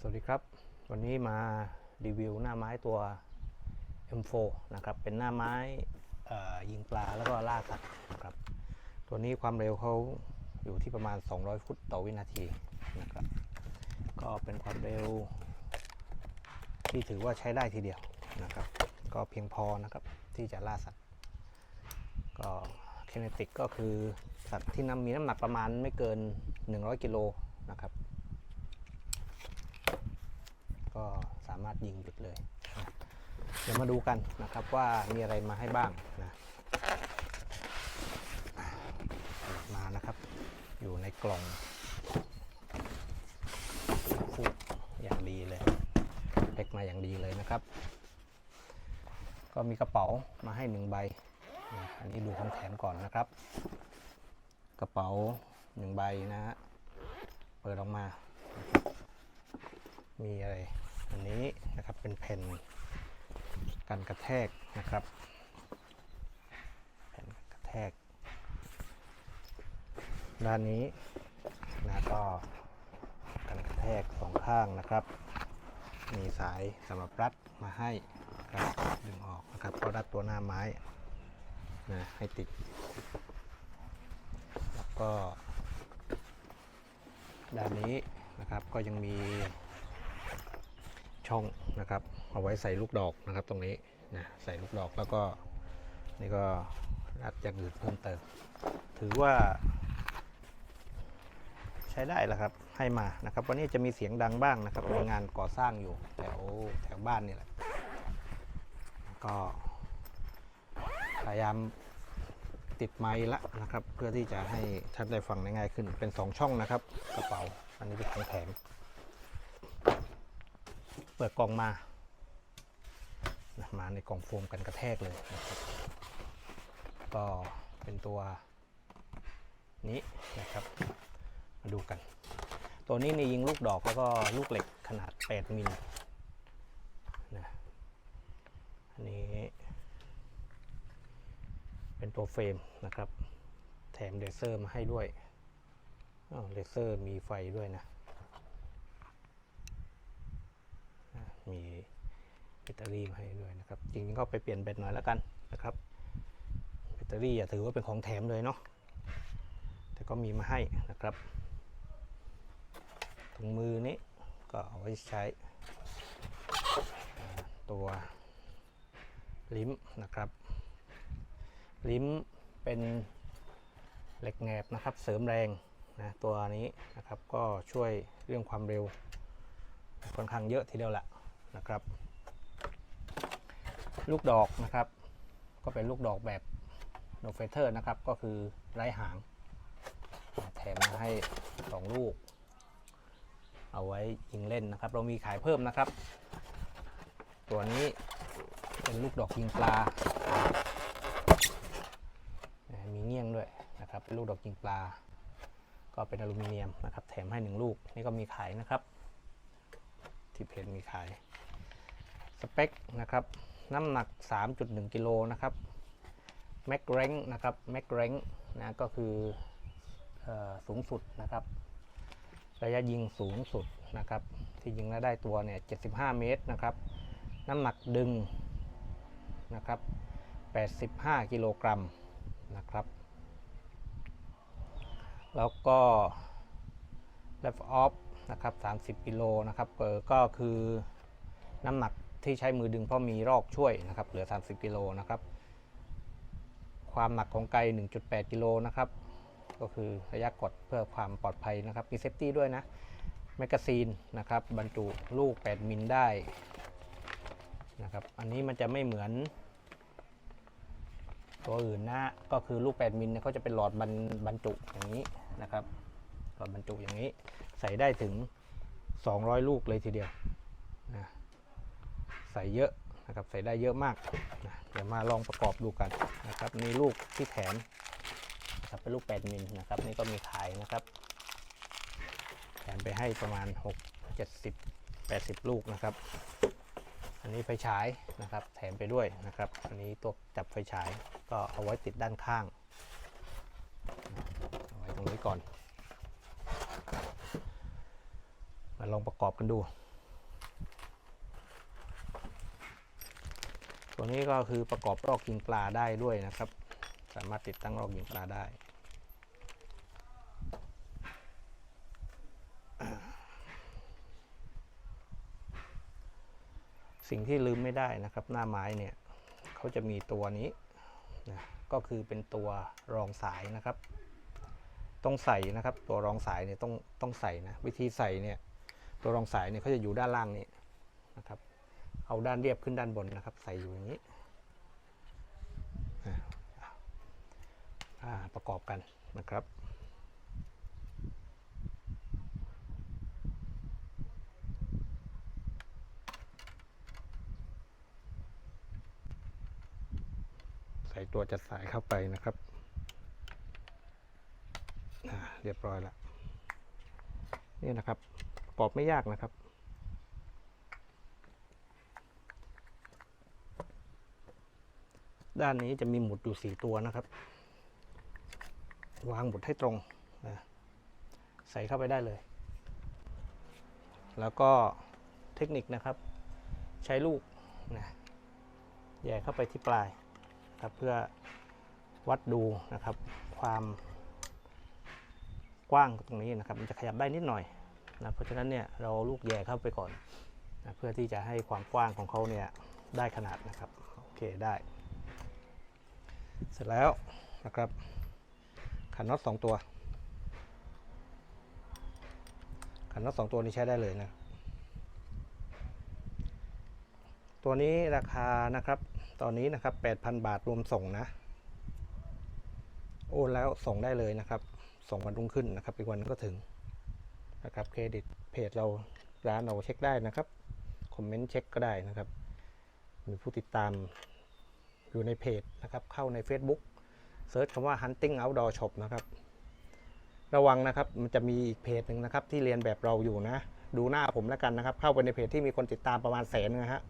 สวัสดีครับ วันนี้มารีวิวหน้าไม้ตัว M4 นะครับ เป็นหน้าไม้ยิงปลาแล้วก็ล่าสัตว์นะครับ ตัวนี้ความเร็วเขาอยู่ที่ประมาณ 200 ฟุตต่อวินาทีนะครับ ก็เป็นความเร็ว ที่ถือว่าใช้ได้ทีเดียวนะครับ ก็เพียงพอนะครับที่จะล่าสัตว์ ก็เคเนติกก็คือสัตว์ที่นำมีน้ำหนักประมาณไม่เกิน 100 กิโลนะครับ ก็สามารถยิงหยุดเลย เดี๋ยวมาดูกันนะครับว่ามีอะไรมาให้บ้างนะมานะครับ อยู่ในกล่องคู่อย่างดีเลยเล็กมาอย่างดีเลยนะครับ ก็มีกระเป๋ามาให้หนึ่งใบนะอันนี้ดูของแถมก่อนนะครับ กระเป๋าหนึ่งใบนะฮะเปิดออกมา มีอะไร อันนี้นะครับเป็นแผ่นกันกระแทกนะครับ แผ่นกระแทก ด้านนี้นะก็กันกระแทกสองข้างนะครับ มีสายสำหรับรัดมาให้ครับดึงออกนะครับก็รัดตัวหน้าไม้นะให้ติด แล้วก็ด้านนี้นะครับก็ยังมี ช่องนะครับ เอาไว้ใส่ลูกดอกนะครับตรงนี้นะใส่ลูกดอกแล้วก็นี่ก็รัดอย่างอื่นเพิ่มเติม ถือว่า ใช้ได้แล้วครับให้มานะครับ วันนี้จะมีเสียงดังบ้างนะครับมีงานก่อสร้างอยู่แถวแถวบ้านนี่แหละก็พยายามติดไม้ละนะครับ เพื่อที่จะให้ท่านได้ฟังได้ง่ายขึ้นเป็น 2 ช่องนะครับ กระเป๋าอันนี้เป็นของแถม เปิดกล่องมานะมาในกล่องโฟมกันกระแทกเลยนะครับก็เป็นตัวนี้นะครับ มาดูกัน ตัวนี้นี่ยิงลูกดอกแล้วก็ลูกเหล็กขนาด 8 มิลนะอันนี้ เป็นตัวเฟรมนะครับ แถมเลเซอร์มาให้ด้วยเลเซอร์มีไฟด้วยนะ มีแบตเตอรี่มาให้ด้วยนะครับ จริงๆก็ไปเปลี่ยนแบตหน่อยแล้วกันนะครับ แบตเตอรี่อย่าถือว่าเป็นของแถมเลยเนาะ แต่ก็มีมาให้นะครับ ถุงมือนี้ก็เอาไว้ใช้ตัวลิมนะครับ ลิมเป็นเหล็กแงบนะครับ เสริมแรงนะตัวนี้นะครับก็ช่วยเรื่องความเร็วค่อนข้างเยอะทีเดียวแหละ นะครับ ลูกดอกนะครับ ก็เป็นลูกดอกแบบโนเฟเทอร์นะครับ ก็คือไร้หาง แถมมาให้ 2 ลูก เอาไว้ยิงเล่นนะครับ เรามีขายเพิ่มนะครับ ตัวนี้เป็นลูกดอกยิงปลา มีเงี้ยงด้วยนะครับ เป็นลูกดอกยิงปลา ก็เป็นอลูมิเนียมนะครับ แถมให้ 1 ลูก นี่ก็มีขายนะครับ ที่เพจมีขาย สเปคนะครับ น้ำหนัก 3.1 กิโลนะครับแม็กแรงนะครับแม็กแรงนะก็คืออสูงสุดนะครับ ระยะยิงสูงสุดนะครับ ที่ยิงแล้วได้ตัวเนี่ย 75 เมตรนะครับ น้ำหนักดึงนะครับ 85 กิโลกรัมนะครับ แล้วก็ left off นะครับ 30 กิโลนะครับเออก็คือน้ำหนัก ที่ใช้มือดึงเพราะมีรอกช่วยนะครับเหลือ 30 กิโลนะครับ ความหนักของไก1.8 กิโลนะครับ ก็คือระยะกดเพื่อความปลอดภัยนะครับ มีเซฟตี้ด้วยนะแมกกาซีนนะครับบรรจุลูก 8 มิลได้นะครับอันนี้มันจะไม่เหมือน ตัวอื่นนะก็คือลูก 8 มิลเนี่ยเขาจะเป็นหลอดบรรบรรจุอย่างนี้นะครับหลอดบรรจุอย่างนี้ ใส่ได้ถึง 200 ลูกเลยทีเดียว ใส่เยอะนะครับใส่ได้เยอะมากนะเดี๋ยวมาลองประกอบดูกันนะครับนี่ลูกที่แถมนะครับเป็นลูก 8 มิลนะครับนี่ก็มีขายนะครับ แถมไปให้ประมาณ 6 70 80 ลูกนะครับ อันนี้ไฟฉายนะครับ แถมไปด้วยนะครับ อันนี้ตัวจับไฟฉายก็เอาไว้ติดด้านข้างเอาไว้ตรงนี้ก่อน มาลองประกอบกันดู ตัวนี้ก็คือประกอบรอกยิงปลาได้ด้วยนะครับ สามารถติดตั้งรอกยิงปลาได้ สิ่งที่ลืมไม่ได้นะครับ หน้าไม้เนี่ยเขาจะมีตัวนี้นะก็คือเป็นตัวรองสายนะครับ ต้องใส่นะครับ ตัวรองสายเนี่ยต้องต้องใส่นะวิธีใส่เนี่ยตัวรองสายเนี่ยเขาจะอยู่ด้านล่างนี้นะครับ เอาด้านเรียบขึ้นด้านบนนะครับ ใส่อยู่อย่างนี้ประกอบกันนะครับใส่ตัวจัดสายเข้าไปนะครับ เรียบร้อยแล้ว นี่นะครับ ประกอบไม่ยากนะครับ ด้านนี้จะมีหมุดอยู่สี่ตัวนะครับ วางหมุดให้ตรงนะใส่เข้าไปได้เลย แล้วก็เทคนิคนะครับ ใช้ลูกนะแย่เข้าไปที่ปลายนะครับเพื่อวัดดูนะครับ ความกว้างตรงนี้นะครับ มันจะขยับได้นิดหน่อยนะเพราะฉะนั้นเนี่ยเราเอาลูกแย่เข้าไปก่อนนะเพื่อที่จะให้ความกว้างของเขาเนี่ยได้ขนาดนะครับ โอเคได้ เสร็จแล้วนะครับขันน็อตสองตัว ขันน็อตสองตัวนี้ใช้ได้เลยนะ ตัวนี้ราคานะครับตอนนี้นะครับ 8,000 บาทรวมส่งนะ โอนแล้วส่งได้เลยนะครับ ส่งวันรุ่งขึ้นนะครับ อีกวันก็ถึงนะครับเครดิตเพจเราร้านเราเช็คได้นะครับ คอมเมนต์เช็คก็ได้นะครับ มีผู้ติดตาม อยู่ในเพจนะครับ เข้าใน Facebook เซิร์ชคำว่า hunting outdoor shop นะครับ ระวังนะครับ มันจะมีอีกเพจหนึ่งนะครับ ที่เรียนแบบเราอยู่นะ ดูหน้าผมแล้วกันนะครับ เข้าไปในเพจที่มีคนติดตามประมาณแสนนะฮะ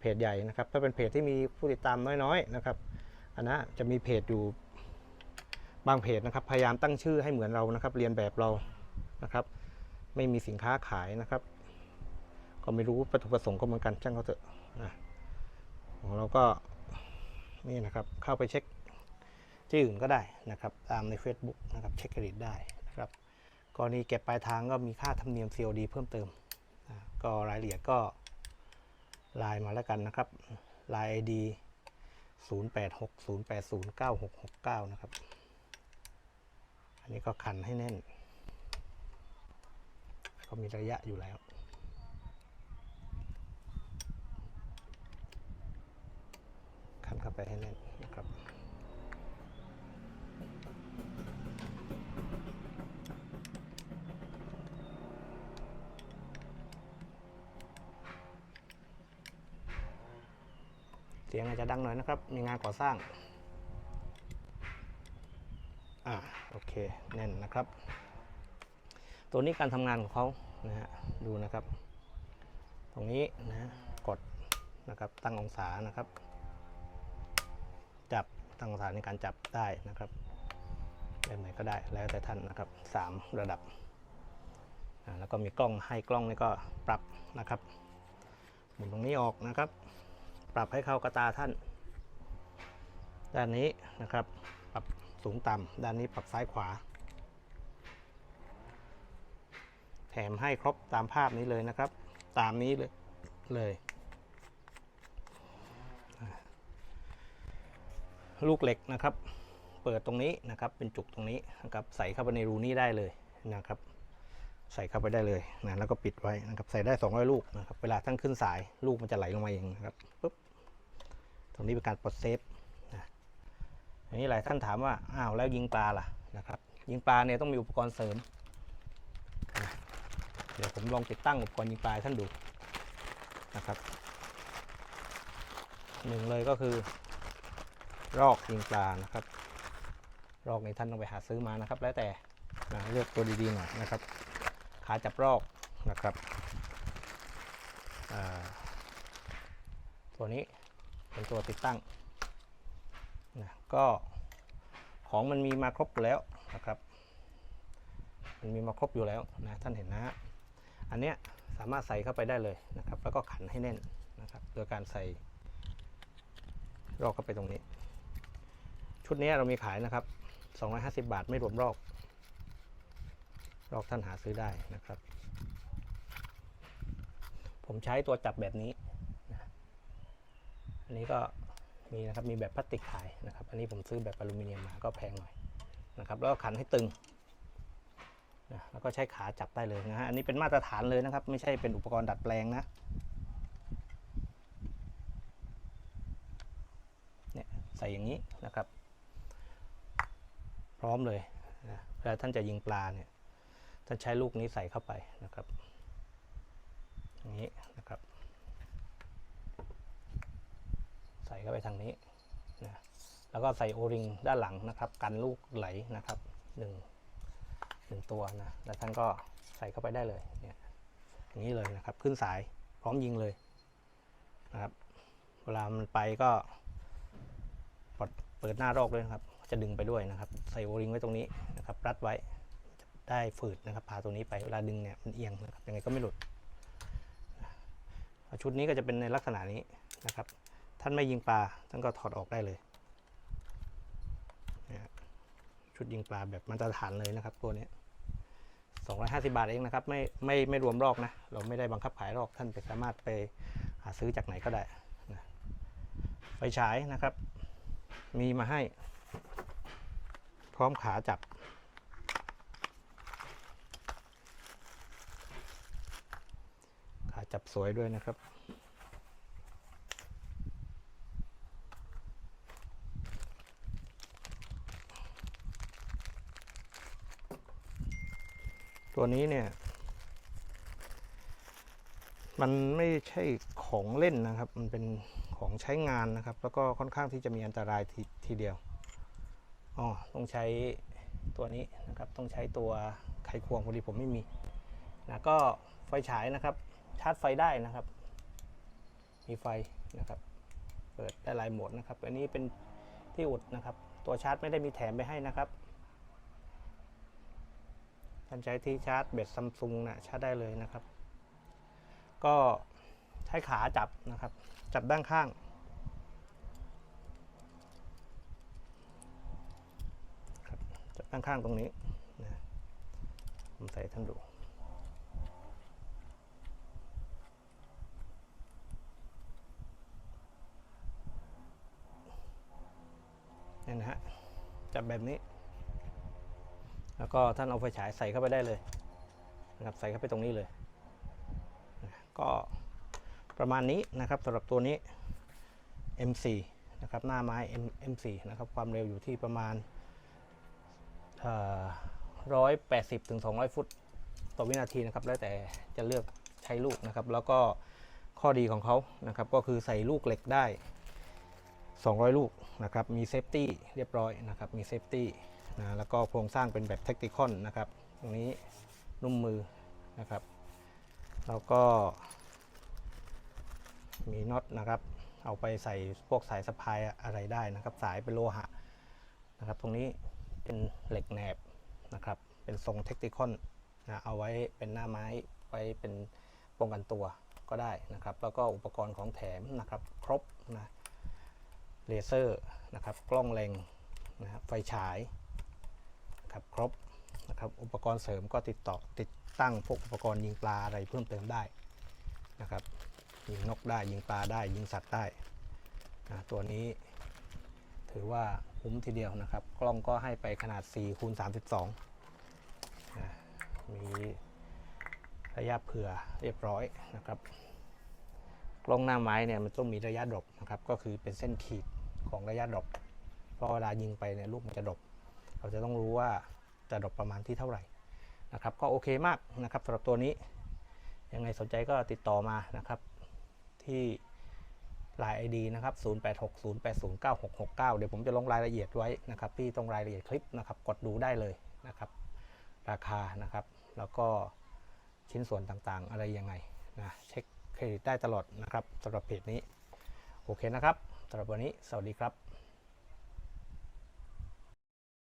เพจใหญ่นะครับ ถ้าเป็นเพจที่มีผู้ติดตามน้อยๆนะครับ อันนั้นจะมีเพจอยู่บางเพจนะครับ พยายามตั้งชื่อให้เหมือนเรานะครับ เรียนแบบเรา นะครับ ไม่มีสินค้าขายนะครับ ก็ไม่รู้วัตถุประสงค์ก็เหมือนกันช่างเขาเถอะนะของเราก็ นี่นะครับเข้าไปเช็คที่อื่นก็ได้นะครับตามใน Facebook นะครับเช็คเครดิตได้นะครับกรณีเก็บปลายทางก็มีค่าธรรมเนียม COD เพิ่มเติมนะก็รายละเอียดก็ไลน์มาแล้วกันนะครับไลน์ ID 0860809669 นะครับ อันนี้ก็คันให้แน่น ก็มีระยะอยู่แล้ว คันเข้า ไปให้แน่นนะครับเสียงอาจจะดังหน่อยนะครับ มีงานก่อสร้าง อ่า โอเค แน่นนะครับ ตัวนี้การทำงานของเขานะฮะ ดูนะครับ ตรงนี้นะฮะกดนะครับ ตั้งองศานะครับ จับตั้งองศาในการจับได้นะครับแบบไหนก็ได้แล้วแต่ท่านนะครับสามระดับ แล้วก็มีกล้องให้กล้องนี่ก็ปรับนะครับหมุนตรงนี้ออกนะครับ ปรับให้เข้ากระตาท่าน ด้านนี้นะครับ ปรับสูงต่ำด้านนี้ปรับซ้ายขวา แถมให้ครบตามภาพนี้เลยนะครับ ตามนี้เลยเลย ลูกเหล็กนะครับ เปิดตรงนี้นะครับ เป็นจุกตรงนี้นะครับ ใส่เข้าไปในรูนี้ได้เลยนะครับ ใส่เข้าไปได้เลยนะแล้วก็ปิดไว้นะครับ ใส่ได้ 200 ลูกนะครับ เวลาท่านขึ้นสายลูกมันจะไหลลงมาเองนะครับปุ๊บตรงนี้เป็นการปลดเซฟนะอันนี้หลายท่านถามว่าอ้าวแล้วยิงปลาล่ะนะครับ ยิงปลาเนี่ยต้องมีอุปกรณ์เสริมนะเดี๋ยวผมลองติดตั้งอุปกรณ์ยิงปลาท่านดูนะครับหนึ่งเลยก็คือ รอกยิงปลานะครับ รอกในท่านต้องไปหาซื้อมานะครับ แล้วแต่นะเลือกตัวดีๆหน่อยนะครับ ขาจับรอกนะครับตัวนี้เป็นตัวติดตั้งนะก็ของมันมีมาครบแล้วนะครับ มันมีมาครบอยู่แล้วนะท่านเห็นนะ อันเนี้ยสามารถใส่เข้าไปได้เลยนะครับ แล้วก็ขันให้แน่นนะครับ โดยการใส่รอกเข้าไปตรงนี้ ชุดนี้เรามีขายนะครับ 250 บาทไม่รวมรอก รอกท่านหาซื้อได้นะครับ ผมใช้ตัวจับแบบนี้นะอันนี้ก็มีนะครับ มีแบบพลาสติกขายนะครับ อันนี้ผมซื้อแบบอลูมิเนียมมาก็แพงหน่อยนะครับ แล้วก็ขันให้ตึงนะแล้วก็ใช้ขาจับได้เลยนะฮะ อันนี้เป็นมาตรฐานเลยนะครับ ไม่ใช่เป็นอุปกรณ์ดัดแปลงนะ เนี่ยใส่อย่างนี้นะครับ พร้อมเลยนะเวลาท่านจะยิงปลาเนี่ยท่านใช้ลูกนี้ใส่เข้าไปนะครับอย่างนี้นะครับ ใส่เข้าไปทางนี้นะแล้วก็ใส่โอริงด้านหลังนะครับ กันลูกไหลนะครับหนึ่งหนึ่งตัวนะแล้วท่านก็ใส่เข้าไปได้เลยเนี่ยอย่างนี้เลยนะครับ ขึ้นสายพร้อมยิงเลยนะครับ เวลามันไปก็ปลดเปิดหน้ารอกด้วยนะครับ จะดึงไปด้วยนะครับ ใส่โอริงไว้ตรงนี้นะครับรัดไว้ได้ฝืดนะครับพาตัวนี้ไปเวลาดึงเนี่ยมันเอียงนะครับยังไงก็ไม่หลุด ชุดนี้ก็จะเป็นในลักษณะนี้นะครับ ท่านไม่ยิงปลาท่านก็ถอดออกได้เลยเนี่ยชุดยิงปลาแบบมาตรฐานเลยนะครับตัวนี้250 บาทเองนะครับไม่ไม่ไม่รวมรอกนะ เราไม่ได้บังคับขายรอกท่านไปสามารถไปหาซื้อจากไหนก็ได้นะไฟฉายนะครับ มีมาให้ พร้อมขาจับ ขาจับสวยด้วยนะครับ ตัวนี้เนี่ย มันไม่ใช่ของเล่นนะครับ มันเป็นของใช้งานนะครับ แล้วก็ค่อนข้างที่จะมีอันตรายทีทีเดียว อ๋อต้องใช้ตัวนี้นะครับ ต้องใช้ตัวไขควงพอดีผมไม่มีนะก็ไฟฉายนะครับ ชาร์จไฟได้นะครับ มีไฟนะครับ เปิดได้หลายโหมดนะครับ อันนี้เป็นที่อุดนะครับ ตัวชาร์จไม่ได้มีแถมไปให้นะครับท่านใช้ที่ชาร์จเบ็ดซัมซุงนะชาร์จได้เลยนะครับ ก็ใช้ขาจับนะครับ จับด้านข้าง ครับจับด้าน ข้างๆตรงนี้นะผมใส่ท่านดูเนี่ยนะฮะจับแบบนี้ แล้วก็ท่านเอาไฟฉายใส่เข้าไปได้เลยนะครับใส่เข้าไปตรงนี้เลยนะก็ประมาณนี้นะครับสำหรับตัวนี้ M4 นะครับหน้าไม้ M M4 นะครับความเร็วอยู่ที่ประมาณ ร้อยแปดสิบถึงสองฟุตต่อวินาทีนะครับ แล้วแต่จะเลือกใช้ลูกนะครับ แล้วก็ข้อดีของเขานะครับ ก็คือใส่ลูกเหล็กได้ 200 ลูกนะครับ มีเซฟตี้เรียบร้อยนะครับ มีเซฟตี้นะ แล้วก็โครงสร้างเป็นแบบเทคนิคอนนะครับ ตรงนี้นุ่มมือนะครับ แล้วก็ มีน็อตนะครับ เอาไปใส่พวกสายสะพายอะไรได้นะครับ สายเป็นโลหะนะครับ ตรงนี้ เป็นเหล็กแหนบนะครับ เป็นทรงเทคนิคอนนะเอาไว้เป็นหน้าไม้ไว้เป็นป้องกันตัวก็ได้นะครับ แล้วก็อุปกรณ์ของแถมนะครับ ครบนะเลเซอร์นะครับ กล้องเล็งนะครับไฟฉายนะครับครบนะครับ อุปกรณ์เสริมก็ติดต่อติดตั้งพวกอุปกรณ์ยิงปลาอะไรเพิ่มเติมได้นะครับ ยิงนกได้ยิงปลาได้ยิงสัตว์ได้นะตัวนี้ ถือว่าคุ้มทีเดียวนะครับ กล้องก็ให้ไปขนาด4คูณ32 มีระยะเผื่อเรียบร้อยนะครับกล้องหน้าไม้เนี่ยมันต้องมีระยะดรอปนะครับ ก็คือเป็นเส้นขีดของระยะดรอปเพราะเวลายิงไปเนี่ยลูกมันจะดรอปเราจะต้องรู้ว่าจะดรอปประมาณที่เท่าไหร่นะครับ ก็โอเคมากนะครับสำหรับตัวนี้ ยังไงสนใจก็ติดต่อมานะครับที่ ลาย ID นะครับ 0860809669 เดี๋ยวผมจะลงรายละเอียดไว้นะครับที่ตรงรายละเอียดคลิปนะครับกดดูได้เลยนะครับ ราคานะครับ แล้วก็ชิ้นส่วนต่างๆ อะไรยังไงนะเช็คเครดิตได้ตลอดนะครับสำหรับเพจนี้ โอเคนะครับสำหรับวันนี้ สวัสดีครับ